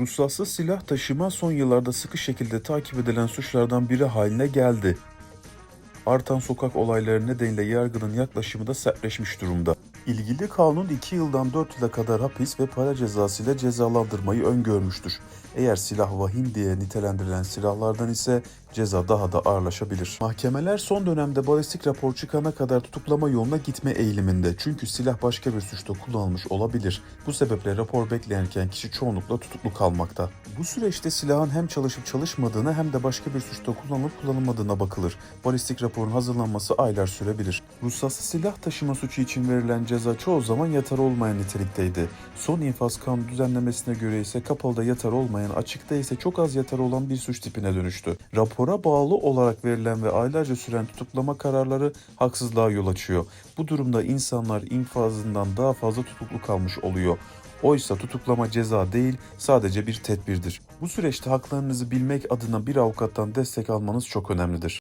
Ruhsatsız silah taşıma son yıllarda sıkı şekilde takip edilen suçlardan biri haline geldi. Artan sokak olayları nedeniyle yargının yaklaşımı da sertleşmiş durumda. İlgili kanun 2 yıldan 4 yıla kadar hapis ve para cezası ile cezalandırmayı öngörmüştür. Eğer silah vahim diye nitelendirilen silahlardan ise ceza daha da ağırlaşabilir. Mahkemeler son dönemde balistik rapor çıkana kadar tutuklama yoluna gitme eğiliminde. Çünkü silah başka bir suçta kullanılmış olabilir. Bu sebeple rapor bekleyenken kişi çoğunlukla tutuklu kalmakta. Bu süreçte silahın hem çalışıp çalışmadığına hem de başka bir suçta kullanılıp kullanılmadığına bakılır. Balistik raporun hazırlanması aylar sürebilir. Ruhsatsız silah taşıma suçu için verilen ceza çoğu zaman yatar olmayan nitelikteydi. Son infaz kanunu düzenlemesine göre ise kapalıda yatar olmayan, açıkta ise çok az yatar olan bir suç tipine dönüştü. Rapora bağlı olarak verilen ve aylarca süren tutuklama kararları haksızlığa yol açıyor. Bu durumda insanlar infazından daha fazla tutuklu kalmış oluyor. Oysa tutuklama ceza değil, sadece bir tedbirdir. Bu süreçte haklarınızı bilmek adına bir avukattan destek almanız çok önemlidir.